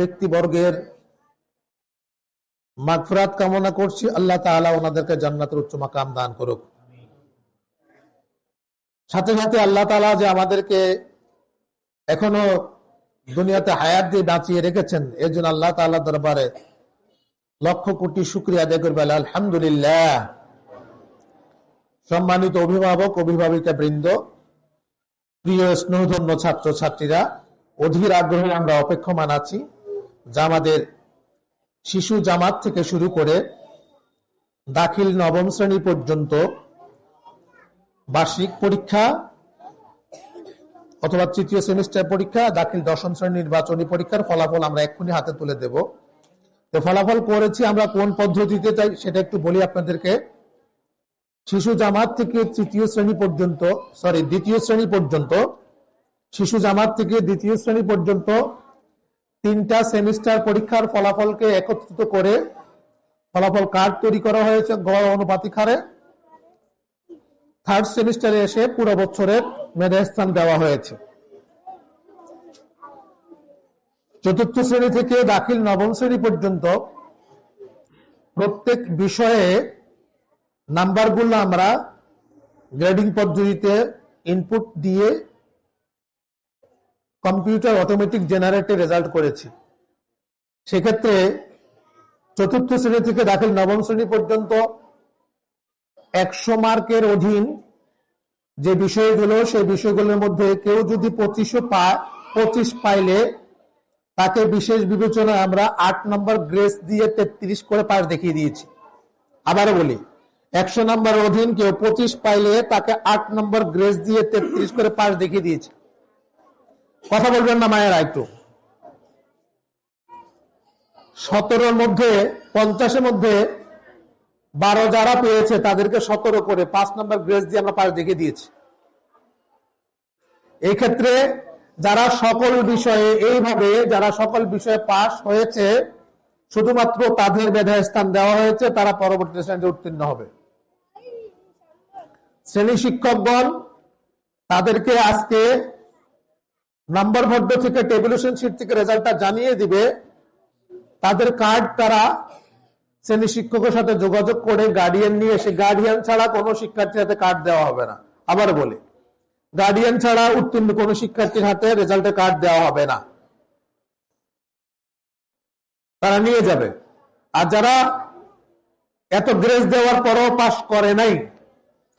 ব্যক্তিবর্গের মাগফিরাত কামনা করছি। আল্লাহ তাআলা ওনাদেরকে জান্নাতের উচ্চ মাকাম দান করুক। সাথে সাথে আল্লাহ তাআলা যে আমাদেরকে এখনও দুনিয়াতে হায়াত দিয়ে বাঁচিয়ে রেখেছেন, এর জন্য আল্লাহ তাআলা দরবারে লক্ষ কোটি শুক্রিয়া আদায় করবে। আলহামদুলিল্লাহ। সম্মানিত অভিভাবক অভিভাবিকা বৃন্দ, প্রিয় স্নেহধন্য ছাত্র ছাত্রীরা অধীর আগ্রহে আমরা অপেক্ষমান আছি। যা আমাদের শিশু জামাত থেকে শুরু করে দাখিল নবম শ্রেণি পর্যন্ত বার্ষিক পরীক্ষা অথবা তৃতীয় সেমিস্টার পরীক্ষা, দাখিল দশম শ্রেণির নির্বাচনী পরীক্ষার ফলাফল আমরা এক্ষুনি হাতে তুলে দেব। তো ফলাফল করেছি আমরা কোন পদ্ধতিতে চাই সেটা একটু বলি আপনাদেরকে। শিশু জামাত থেকে তৃতীয় শ্রেণি পর্যন্ত সরি দ্বিতীয় শ্রেণি পর্যন্ত, শিশু জামাত থেকে দ্বিতীয় শ্রেণি পর্যন্ত তিনটা সেমিস্টার পরীক্ষার ফলাফলকে একত্রিত করে ফলাফল কার্ড তৈরি করা হয়েছে গড় অনুপাতিক হারে থার্ড সেমিস্টারে এসে পুরো বছরের মেধাস্থান দেওয়া হয়েছে। চতুর্থ শ্রেণি থেকে দাখিল নবম শ্রেণি পর্যন্ত প্রত্যেক বিষয়ে নাম্বারগুলো আমরা গ্রেডিং পদ্ধতিতে ইনপুট দিয়ে কম্পিউটার অটোমেটিক জেনারেটে রেজাল্ট করেছি। সেক্ষেত্রে চতুর্থ শ্রেণি থেকে দাখিল নবম শ্রেণি পর্যন্ত একশো মার্কের অধীন যে বিষয়গুলো, সেই বিষয়গুলোর মধ্যে কেউ যদি পঁচিশও পায় পঁচিশ পাইলে তাকে বিশেষ বিবেচনায় আমরা আট নম্বর গ্রেস দিয়ে তেত্রিশ করে পাশ দেখিয়ে দিয়েছি। আবারও বলি, একশো নম্বর অধীন কেউ পঁচিশ পাইলে তাকে আট নম্বর গ্রেস দিয়ে তেত্রিশ করে পাশ দেখিয়ে দিয়েছে। কথা বলবেন না মায়েরা একটু। সতেরোর মধ্যে, পঞ্চাশের মধ্যে বারো যারা পেয়েছে তাদেরকে সতেরো করে, পাঁচ নম্বর গ্রেস দিয়ে আমরা পাশ দেখিয়ে দিয়েছি। এই ক্ষেত্রে যারা সকল বিষয়ে, এইভাবে যারা সকল বিষয়ে পাশ হয়েছে, শুধুমাত্র তাদের মেধায় স্থান দেওয়া হয়েছে, তারা পরবর্তী শ্রেণীতে উত্তীর্ণ হবে। শ্রেণি শিক্ষকগণ, তাদেরকে আজকে নাম্বার ভড্ড থেকে টেবিলেশন শিট থেকে রেজাল্টটা জানিয়ে দিবে। তাদের কার্ড তারা শ্রেণি শিক্ষকের সাথে যোগাযোগ করে গার্ডিয়ান নিয়ে এসে গার্ডিয়ান ছাড়া কোনো শিক্ষার্থীর হাতে কার্ড দেওয়া হবে না। আবার বলি গার্ডিয়ান ছাড়া উত্তীর্ণ কোনো শিক্ষার্থীর হাতে রেজাল্টের কার্ড দেওয়া হবে না। তারা নিয়ে যাবে। আর যারা এত গ্রেস দেওয়ার পরও পাশ করে নাই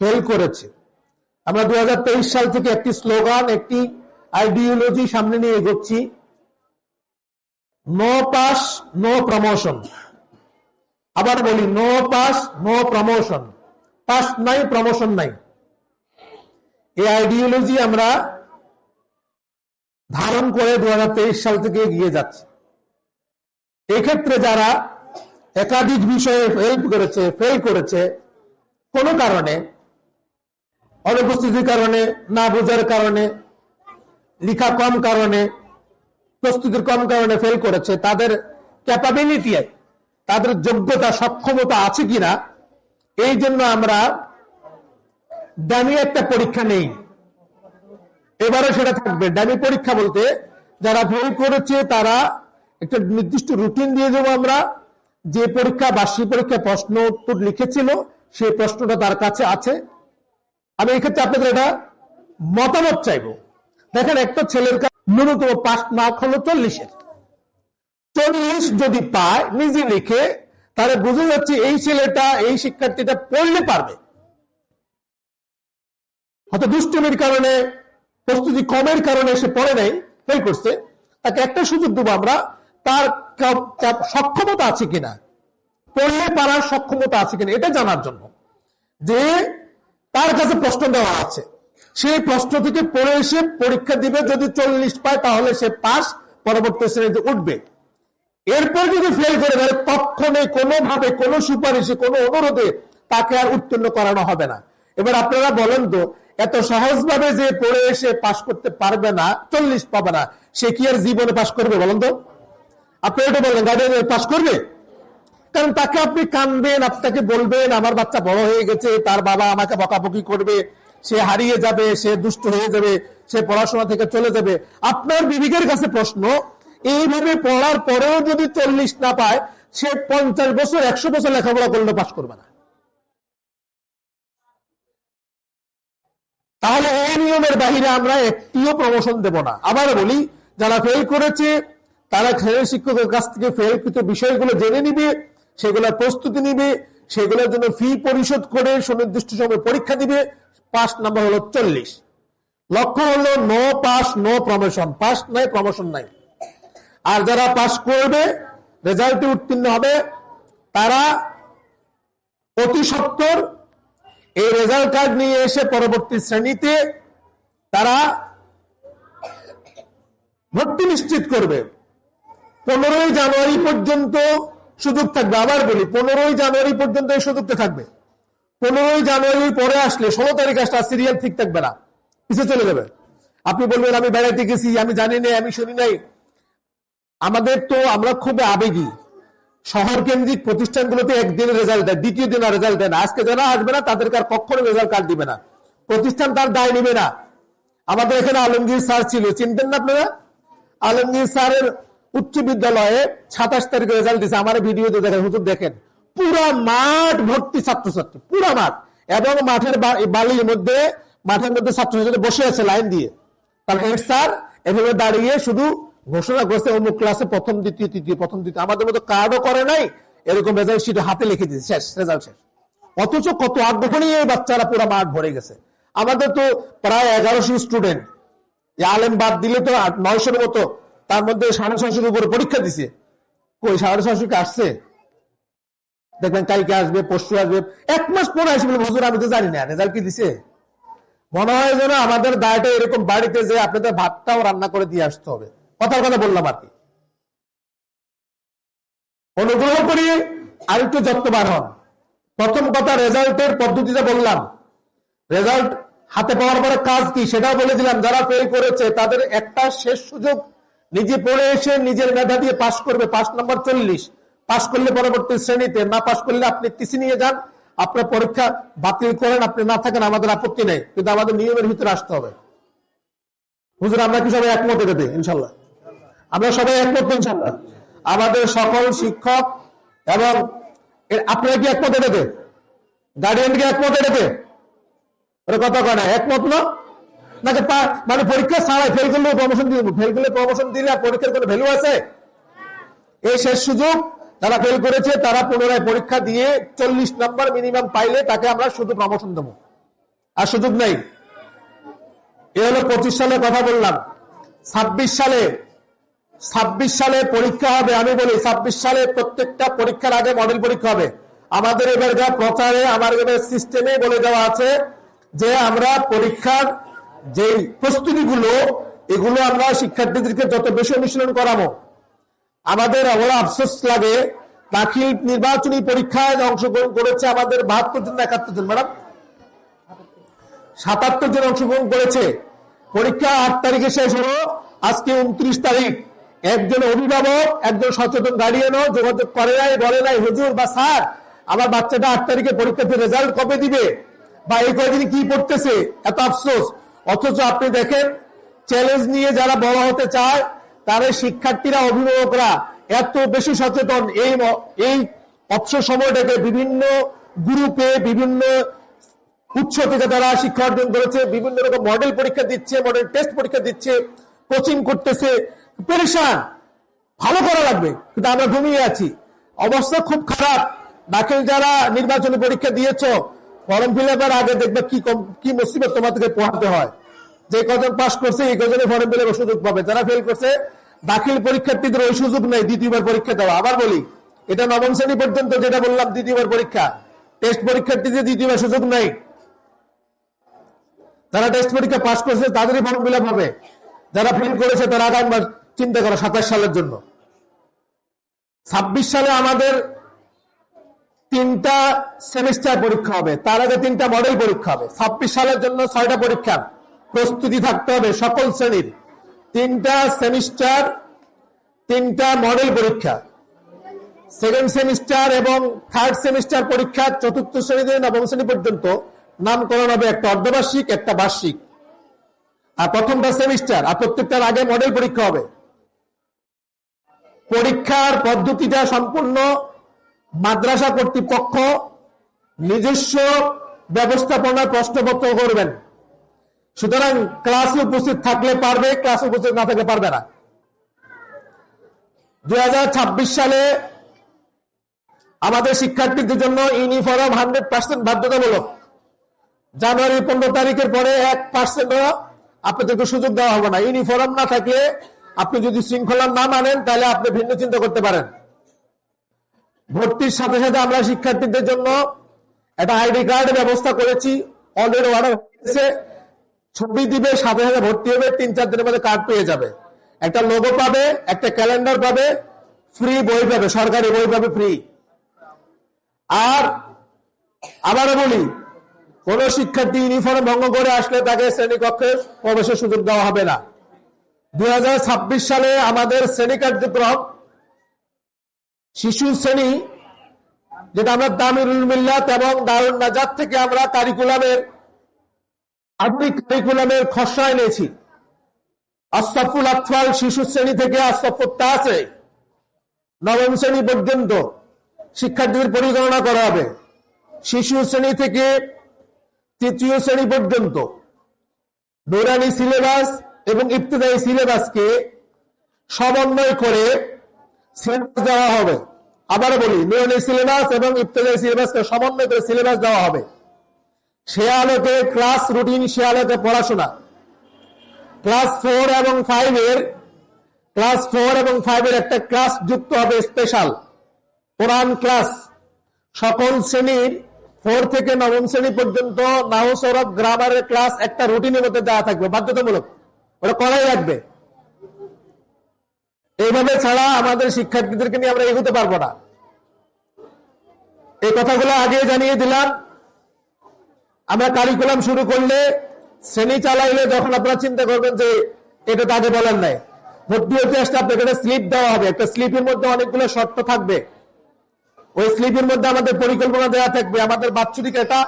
ফেল করেছে। আমরা দু হাজার তেইশ সাল থেকে একটি স্লোগান একটি আইডিওলজি সামনে নিয়ে এগোচ্ছি। No pass, no promotion. আবার বলি, no pass, no promotion. Pass নাই, প্রমোশন নাই। এই আইডিওলজি আমরা ধারণ করে দু হাজার তেইশ সাল থেকে এগিয়ে যাচ্ছি। এক্ষেত্রে যারা একাধিক বিষয়ে ফেল করেছে ফেল করেছে, কোনো কারণে, অনুপস্থিতির কারণে, না বোঝার কারণে লিখা কম কারণে, প্রস্তুতির কম কারণে ফেল করেছে, তাদের ক্যাপাবিলিটি তাদের যোগ্যতা, সক্ষমতা আছে কিনা, এই জন্য আমরা ডামি একটা পরীক্ষা নেই। এবারে সেটা থাকবে। ডামি পরীক্ষা বলতে যারা ফেল করেছে, তারা একটা নির্দিষ্ট রুটিন দিয়ে দেবো আমরা। যে পরীক্ষা, বার্ষিক পরীক্ষা প্রশ্ন উত্তর লিখেছিল, সেই প্রশ্নটা তার কাছে আছে। আমি এক্ষেত্রে আপনাদের এটা মতামত চাইব। দেখেন একটা ছেলের ন্যূনতম পাঁচ মার্ক হলো চল্লিশের। চল্লিশ যদি পায়, নিজে লিখে তাহলে বুঝে যাচ্ছে এই ছেলেটা, এই শিক্ষার্থীটা পড়লে পারবে। হয়তো দুষ্টমির কারণে, প্রস্তুতি কমের কারণে সে পড়ে নাই ফেল করছে। তাকে একটা সুযোগ দেবো আমরা তার সক্ষমতা আছে কিনা? পড়লে পারার সক্ষমতা আছে কিনা? এটা জানার জন্য যে তার কাছে প্রশ্ন দেওয়া আছে। সেই প্রশ্ন থেকে পড়ে এসে পরীক্ষা দিবে, যদি চল্লিশ পায় তাহলে সে পাস, পরবর্তী শ্রেণীতে উঠবে। এরপর যদি ফেল করে, তাহলে তৎক্ষণে কোনোভাবে কোনো সুপারিশে, কোনো অনুরোধে তাকে আর উত্তীর্ণ করানো হবে না। এবার আপনারা বলেন তো, এত সহজভাবে যে পড়ে এসে পাশ করতে পারবে না, চল্লিশ পাবে না, সে কি আর জীবনে পাশ করবে বলেন তো? আপনি এটা বললেন গার্ডিয়ান পাশ করবে? কারণ তাকে আপনি কানবেন, আপনাকে বলবেন, আমার বাচ্চা বড় হয়ে গেছে, তার বাবা আমাকে বকাবকি করবে। সে হারিয়ে যাবে, সে দুষ্ট হয়ে যাবে, সে পড়াশোনা থেকে চলে যাবে। আপনার বিবেকের কাছে প্রশ্ন, এইভাবে পড়ার পরেও যদি চল্লিশ না পায়, সে পঞ্চাশ বছর, একশো বছর লেখাপড়া করলে পাশ করবে না। তাহলে এই নিয়মের বাহিরে আমরা একটিও প্রমোশন দেব না। আবার বলি, যারা ফেল করেছে, তারা খেলের শিক্ষকের কাছ থেকে ফেল কৃত বিষয়গুলো জেনে নিবে, সেগুলোর প্রস্তুতি নিবে, সেগুলোর জন্য ফি পরিশোধ করে সুনির্দিষ্ট সময় পরীক্ষা দিবে পাস নাম্বার হলো চল্লিশ। লক্ষ্য হলো no pass no promotion pass নাই প্রমোশন নাই। আর যারা পাস করবে রেজাল্টে উত্তীর্ণ হবে, তারা অতি সত্তর, এই রেজাল্ট কার্ড নিয়ে এসে পরবর্তী শ্রেণীতে তারা ভর্তি নিশ্চিত করবে। পনেরোই জানুয়ারি পর্যন্ত সুযোগ থাকবে। আবার বলি, পনেরোই জানুয়ারি পর্যন্ত এই সুযোগটা থাকবে। পনেরোই জানুয়ারি পরে আসলে ষোলো তারিখ আসলে সিরিয়াল ঠিক থাকবে না। পিছিয়ে চলে যাবে। আপনি বলবেন, আমি বেড়াইতে গেছি, আমি জানি না আমি শুনি নাই। আমাদের তো আমরা খুব আবেগী। শহর কেন্দ্রিক প্রতিষ্ঠানগুলোতে একদিনের রেজাল্ট দেয়, দ্বিতীয় দিন আর রেজাল্ট দেয় না। আজকে যারা আসবে না, তাদেরকে আর কখনো রেজাল্ট কার্ড দিবে না। প্রতিষ্ঠান তার দায় নেবে না। আমাদের এখানে আলমগীর স্যার ছিল। চিনতেন না আপনারা? আলমগীর স্যারের উচ্চ বিদ্যালয়ে সাতাশ তারিখে রেজাল্ট দিয়েছে আমার ভিডিওতে দেখেন, হুজুর দেখেন। পুরা মাঠ ভর্তি ছাত্রছাত্রী, পুরা মাঠ। এবং মাঠের বালির মধ্যে, মাঠের মধ্যে ছাত্রছাত্রী বসে আছে লাইন দিয়ে তার হেড স্যার এভাবে দাঁড়িয়ে শুধু ঘোষণা করছে, অমুক ক্লাসে প্রথম, দ্বিতীয়, তৃতীয়, প্রথম দ্বিতীয় আমাদের মতো কার্ডও করে নাই, এরকম রেজাল্ট শিট হাতে লিখে দিয়েছে, শেষ রেজাল্ট শেষ। অথচ কত আগ্রহ নিয়ে এই বাচ্চারা পুরো মাঠ ভরে গেছে। আমাদের তো প্রায় এগারোশো স্টুডেন্ট আলেম বাদ দিলে তো নয়শোর মতো, তার মধ্যে সাড়ে ছয়শোর উপরে পরীক্ষা দিছে। কই, সাড়ে ছয়শো আসছে? দেখবেন কালকে আসবে, পরশু আসবে। এক মাস পরে আসবে হুজুর, আমি তো জানি না রেজাল্ট কি দিছে? মনে হয় যেন আমাদের দায়টা এরকম বাড়িতে যে আপনাদের ভাতটাও রান্না করে দিয়ে আসতে হবে। কথার কথা বললাম আর কি। অনুগ্রহ করি আর আরেকটু যত্নবান হন। প্রথম কথা রেজাল্টের পদ্ধতিটা বললাম। রেজাল্ট হাতে পাওয়ার পরে কাজ কি সেটাও বলে দিলাম। যারা ফেল করেছে, তাদের একটা শেষ সুযোগ, নিজে পড়ে এসে নিজের মেধা দিয়ে পাশ করবে পাঁচ নম্বর চল্লিশ। পাশ করলে পরবর্তী শ্রেণীতে, না পাশ করলে আপনি টিসি নিয়ে যান। আপনার পরীক্ষা বাতিল করেন, আপনি না থাকেন, আমাদের আপত্তি নেই। কিন্তু আমাদের নিয়মের ভিতরে আসতে হবে। হুজুর, আমরা কি সবাই একমত এটাতে ইনশাল্লাহ? আমরা সবাই একমত, ইনশাল্লাহ? আমাদের সকল শিক্ষক এবং আপনারা কি একমত এটাতে গার্ডিয়ান কি একমত এটাতে ওরা কথা কয় না, একমত না? নাকি মানে পরীক্ষা ছাড়াই ফেল করলে প্রমোশন দিয়ে ফেল করলে প্রমোশন দিলে পরীক্ষার কোনো ভ্যালু আছে? এই শেষ সুযোগ যারা ফেল করেছে, তারা পুনরায় পরীক্ষা দিয়ে চল্লিশ নাম্বার মিনিমাম পাইলে তাকে আমরা শুধু প্রমোশন দেবো। আর সুযোগ নেই। এ হলো পঁচিশ সালে কথা বললাম। ছাব্বিশ সালে ছাব্বিশ সালে পরীক্ষা হবে, আমি বলি ছাব্বিশ সালে প্রত্যেকটা পরীক্ষার আগে মডেল পরীক্ষা হবে। আমাদের এবার যা প্রচারে আমার এবার সিস্টেমে বলে দেওয়া আছে যে আমরা পরীক্ষার যে প্রস্তুতিগুলো, এগুলো আমরা শিক্ষার্থীদেরকে যত বেশি অনুশীলন করাবো আমাদের ওরা আফসোস লাগে। দাখিল নির্বাচনী পরীক্ষায় অংশগ্রহণ করেছে আমাদের বাহাত্তর জন, একাত্তর জন, ম্যাডাম। সাতাত্তর জন অংশগ্রহণ করেছে। পরীক্ষা আট তারিখে শেষ হলো। আজকে উনত্রিশ তারিখ। একজন অভিভাবক, একজন সচেতন গার্ডিয়ানও যোগাযোগ করে নাই, বলে নাই, হুজুর বা স্যার, আমার বাচ্চাটা আট তারিখে পরীক্ষাতে রেজাল্ট কবে দিবে? বা এই কয়দিন কি পড়তেছে? এত আফসোস। অথচ আপনি দেখেন চ্যালেঞ্জ নিয়ে যারা বড় হতে চায় তারা শিক্ষার্থীরা, অভিভাবকরা এত বেশি সচেতন। এই এই অবসর সময়টাকে বিভিন্ন গ্রুপে, বিভিন্ন উচ্চ থেকে তারা শিক্ষা অর্জন করেছে, বিভিন্ন রকম মডেল পরীক্ষা দিচ্ছে মডেল টেস্ট পরীক্ষা দিচ্ছে কোচিং করতেছে। পরিশান ভালো করা লাগবে, কিন্তু আমরা ঘুমিয়ে আছি। অবস্থা খুব খারাপ। দাখিল যারা নির্বাচনী পরীক্ষা দিয়েছ ফর্ম ফিল আপের আগে দেখবে কি কি মুসিবত তোমাদেরকে পড়াতে হয়। যে কজন পাস করছে, এই কজনে ফর্ম ফিল সুযোগ পাবে। যারা ফেল করছে, দাখিল পরীক্ষার্থীদের ওই সুযোগ নেই, দ্বিতীয়বার পরীক্ষা দেওয়া। আবার বলি, এটা নবম শ্রেণি পর্যন্ত যেটা বললাম, দ্বিতীয়বার পরীক্ষা। টেস্ট পরীক্ষার্থীদের দ্বিতীয়বার সুযোগ নেই, যারা টেস্ট পরীক্ষা পাস করেছে, তাদেরই ফর্ম ফিল হবে। যারা ফেল করেছে, তারা আগামী চিন্তা করো, সাতাশ সালের জন্য। ছাব্বিশ সালে আমাদের তিনটা সেমিস্টার পরীক্ষা হবে। তার আগে তিনটা মডেল পরীক্ষা হবে। ছাব্বিশ সালের জন্য ছয়টা পরীক্ষা। প্রস্তুতি থাকতে হবে সকল শ্রেণির। তিনটা সেমিস্টার, তিনটা মডেল পরীক্ষা। সেকেন্ড সেমিস্টার এবং থার্ড সেমিস্টার পরীক্ষা চতুর্থ শ্রেণি থেকে নবম শ্রেণি পর্যন্ত নামকরণ হবে একটা অর্ধবার্ষিক, একটা বার্ষিক। আর প্রথমটা সেমিস্টার, আর প্রত্যেকটার আগে মডেল পরীক্ষা হবে। পরীক্ষার পদ্ধতিটা সম্পূর্ণ মাদ্রাসা কর্তৃপক্ষ নিজস্ব ব্যবস্থাপনা প্রশ্নপত্র করবেন। সুতরাং ক্লাসে উপস্থিত থাকলে পারবে, ক্লাসে উপস্থিত না থাকলে পারবে না। দুই সালে আমাদের শিক্ষার্থীদের জন্য ইউনিফর্ম হান্ড্রেড পার্সেন্ট বাধ্যতামূলক। জানুয়ারি পনেরো তারিখের পরে এক পার্সেন্ট আপনাদেরকে সুযোগ দেওয়া হবে না। ইউনিফর্ম না থাকলে আপনি যদি শৃঙ্খলা না মানেন, তাহলে আপনি ভিন্ন চিন্তা করতে পারেন। ভর্তির সাথে সাথে আমরা শিক্ষার্থীদের জন্য একটা আইডি কার্ড ব্যবস্থা করেছি। অলরেডি অর্ডার হয়েছে। ছবি দিবে, সাথে সাথে ভর্তি হবে, তিন, চার দিনের মধ্যে কার্ড পেয়ে যাবে। একটা লোগো পাবে, একটা ক্যালেন্ডার পাবে ফ্রি বই পাবে, সরকারি বই পাবে ফ্রি আর আবারও বলি, কোন শিক্ষার্থী ইউনিফর্ম ভঙ্গ করে আসলে তাকে শ্রেণীকক্ষে প্রবেশের সুযোগ দেওয়া হবে না। দুই হাজার ছাব্বিশ সালে আমাদের শ্রেণি কার্যক্রম শিশু শ্রেণি, যেটা আমরা দামিরুল মিল্লাত এবং দারুণ নাজাত থেকে আমরা কারিকুলামের আধুনিক কারিকুলামের খসড়া এনেছি আশরাফুল আতফাল শিশু শ্রেণি থেকে আশরাফুল তাসে নবম শ্রেণি পর্যন্ত শিক্ষার্থীদের পরিগণনা করা হবে। শিশু শ্রেণি থেকে তৃতীয় শ্রেণি পর্যন্ত নৌরানি সিলেবাস এবং ইবতদায়ী সিলেবাসকে সমন্বয় করে সিলেবাস দেওয়া হবে। আবার বলি, নৌরানি সিলেবাস এবং ইবতদায়ী সিলেবাসকে সমন্বয় করে সিলেবাস দেওয়া হবে। সে আলোকে ক্লাস রুটিন, সে আলোকে পড়াশোনা। ক্লাস ফোর এবং ফাইভের ক্লাস ফোর এবং ফাইভের একটা ক্লাস যুক্ত হবে স্পেশাল, কোরআন ক্লাস। সকল শ্রেণির, ফোর থেকে নবম শ্রেণি পর্যন্ত গ্রামারের ক্লাস একটা রুটিনের মধ্যে দেওয়া থাকবে, বাধ্যতামূলক। ওটা করাই রাখবে। এইভাবে ছাড়া আমাদের শিক্ষার্থীদেরকে নিয়ে আমরা এগোতে পারব না। এই কথাগুলো আগে জানিয়ে দিলাম। আমরা কারিকুলাম শুরু করলে শ্রেণি চালাইলে যখন আপনারা চিন্তা করবেন যে এটা তো আগে বলেন নাই, ভর্তি হতে আসলে আপনাকে একটা স্লিপ দেওয়া হবে। একটা স্লিপের মধ্যে অনেকগুলো শর্ত থাকবে। ওই স্লিপের মধ্যে আমাদের পরিকল্পনা দেওয়া থাকবে। আমাদের বাৎসরিক একটা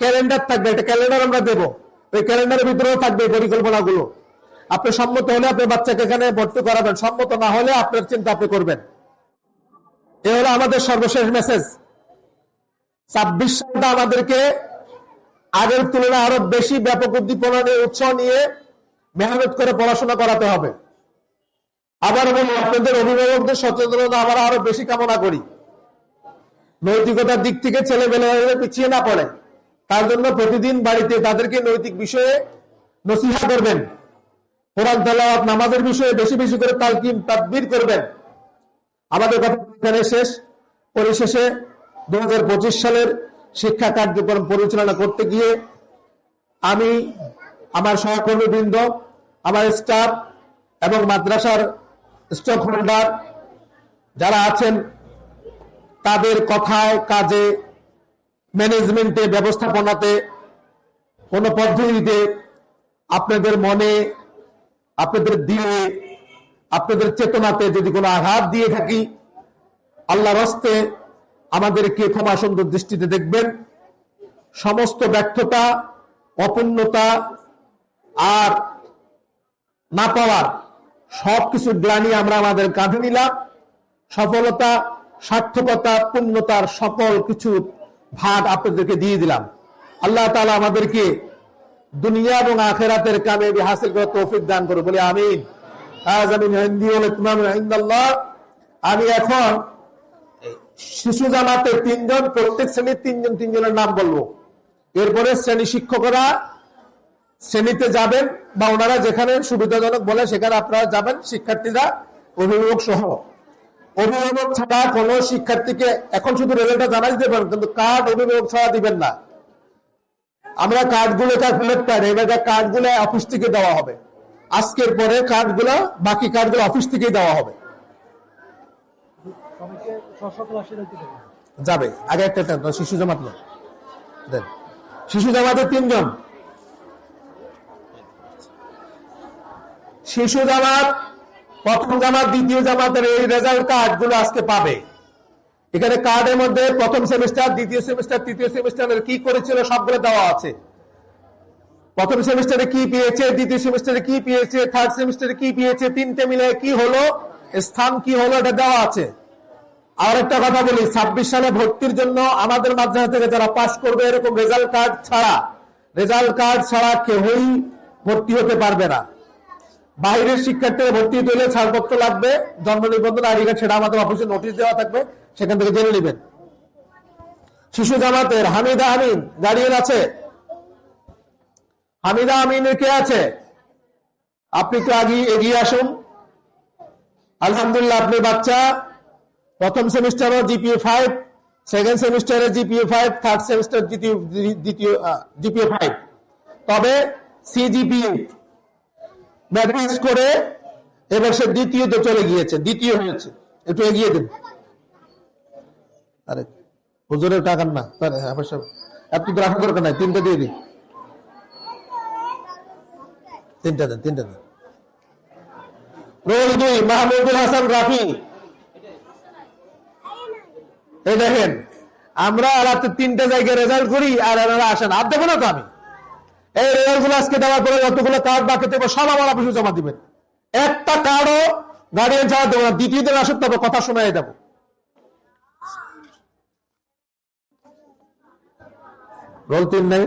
ক্যালেন্ডার থাকবে। একটা ক্যালেন্ডার আমরা দেবো। ওই ক্যালেন্ডারের ভিতরেও থাকবে পরিকল্পনাগুলো। আপনি সম্মত হলে আপনার বাচ্চাকে এখানে ভর্তি করাবেন। সম্মত না হলে আপনার চিন্তা আপনি করবেন। এ হলো আমাদের সর্বশেষ মেসেজ ছাব্বিশ সালটা আমাদেরকে আগের তুলনায় আরও বেশি ব্যাপক উদ্দীপনা নিয়ে, উৎসাহ নিয়ে মেহনত করে পড়াশোনা করাতে হবে। আবার বলি, আপনাদের অভিভাবকদের সচেতনতা আমরা আরও বেশি কামনা করি। নৈতিকতার দিক থেকে ছেলেবেলা পিছিয়ে না পড়ে। তার জন্য প্রতিদিন বাড়িতে তাদেরকে নৈতিক বিষয়ে নসিহা করবেন। কোরআন তালাওয়াত নামাজের বিষয়ে বেশি বেশি করে তালকিম তাদবির করবেন। আমাদের কথা এখানে শেষ। পরিশেষে দু হাজার পঁচিশ সালের শিক্ষা কার্যক্রম পরিচালনা করতে গিয়ে আমি আমার সহকর্মীবৃন্দ, আমার স্টাফ এবং মাদ্রাসার স্টক হোল্ডার যারা আছেন, তাদের কথায়, কাজে, ম্যানেজমেন্টে, ব্যবস্থাপনাতে কোনো পদ্ধতিতে আপনাদের মনে, আপনাদের দিলে আপনাদের চেতনাতে যদি কোনো আঘাত দিয়ে থাকি, আল্লাহর হস্তে আমাদেরকে ক্ষমা সুন্দর দৃষ্টিতে দেখবেন। সমস্ত ব্যর্থতা, অপূর্ণতা আর না পাওয়ার সবকিছু গ্লানি আমরা আমাদের কাঁধে নিলাম। সফলতা, সার্থকতা, পূর্ণতার সকল কিছু ভাগ আপনাদেরকে দিয়ে দিলাম। আল্লাহ তালা আমাদেরকে দুনিয়া এবং আখেরাতের কামে হাসিল করে তৌফিক দান করে বলে আমিন। আজ আমি আমি এখন শিশু জানাতে তিনজন, প্রত্যেক শ্রেণির তিনজন তিনজনের নাম বলব। এরপরে শ্রেণি শিক্ষকরা শ্রেণীতে যাবেন বা ওনারা যেখানে সুবিধাজনক বলে সেখানে আপনারা যাবেন, শিক্ষার্থীরা, অভিভাবক সহ। অভিভাবক ছাড়া কোন শিক্ষার্থীকে এখন শুধু রেজাল্টটা জানাই দিতে পারেন কিন্তু কার্ড অভিভাবক ছাড়া দিবেন না। আমরা কার্ডগুলো তার ফেরত পাই এবার কার্ডগুলো অফিস থেকে দেওয়া হবে। আজকের পরে কার্ডগুলো, বাকি কার্ডগুলো অফিস থেকেই দেওয়া হবে। যাবে। আগে একটা শিশু জামাত দেন। শিশু জামাতের তিনজন। শিশু জামাত, প্রথম জামাত, দ্বিতীয় জামাতের এই রেজাল্ট কার্ডগুলো আজকে পাবে। এখানে কার্ডের মধ্যে প্রথম সেমিস্টার দ্বিতীয় সেমিস্টার তৃতীয় সেমিস্টারের কি করেছিল সবগুলো দেওয়া আছে। প্রথম সেমিস্টারে কি পেয়েছে, দ্বিতীয় সেমিস্টারে কি পেয়েছে থার্ড সেমিস্টারে কি পেয়েছে, তিনটে মিলে কি হলো, স্থান কি হলো, এটা দেওয়া আছে। আর একটা কথা বলি, ছাব্বিশ সালে ভর্তির জন্য আমাদের মাধ্যমে থেকে যারা পাশ করবে, এরকম রেজাল্ট কার্ড ছাড়া, রেজাল্ট কার্ড ছাড়া কেউই ভর্তি হতে পারবে না। বাইরের শিক্ষার্থীরা ভর্তি হতে হলে ছাড়পত্র লাগবে, জন্ম নিবন্ধন, আইডি কার্ড সেটা আমাদের অফিসে নোটিশ দেওয়া থাকবে, সেখান থেকে জেনে নেবেন। শিশু জামাতের হামিদা আমিন গার্ডিয়ান আছে। হামিদা আমিনের কে আছে? আপনি তো আগে এগিয়ে আসুন। আলহামদুলিল্লাহ, আপনি বাচ্চা। প্রথম সেমিস্টারও জিপিএ ফাইভ সেকেন্ড সেমিস্টারে জিপিএ ফাইভ থার্ড সেমিস্টার দ্বিতীয় জিপিএ ফাইভ তবে সিজিপিএ ম্যাট্রিক্স করে এবার সে চলে গিয়েছে, দ্বিতীয় হয়েছে। একটু এগিয়ে দিন। আরে, হুজুরের টাকার না তিনটা দিয়ে দিন। তিনটা দেন তিনটা দেন। রোল দুই মাহমুদুল হাসান রাফি। এই দেখেন, আমরা রাতে তিনটা জায়গায় রেজাল্ট করি আর এনারা আসেন। আর দেবো না তো আমি। এই রেজাল্টগুলো আজকে দেওয়ার পরে যতগুলো কার্ড বাকি থাকবে, সব আমার অফিসে জমা দিবেন। একটা কার্ডও গার্ডিয়ান ছাড়া দেবো না দ্বিতীয় দিন আসুক তবে কথা শোনাই দেবো। রোল তিন নেই।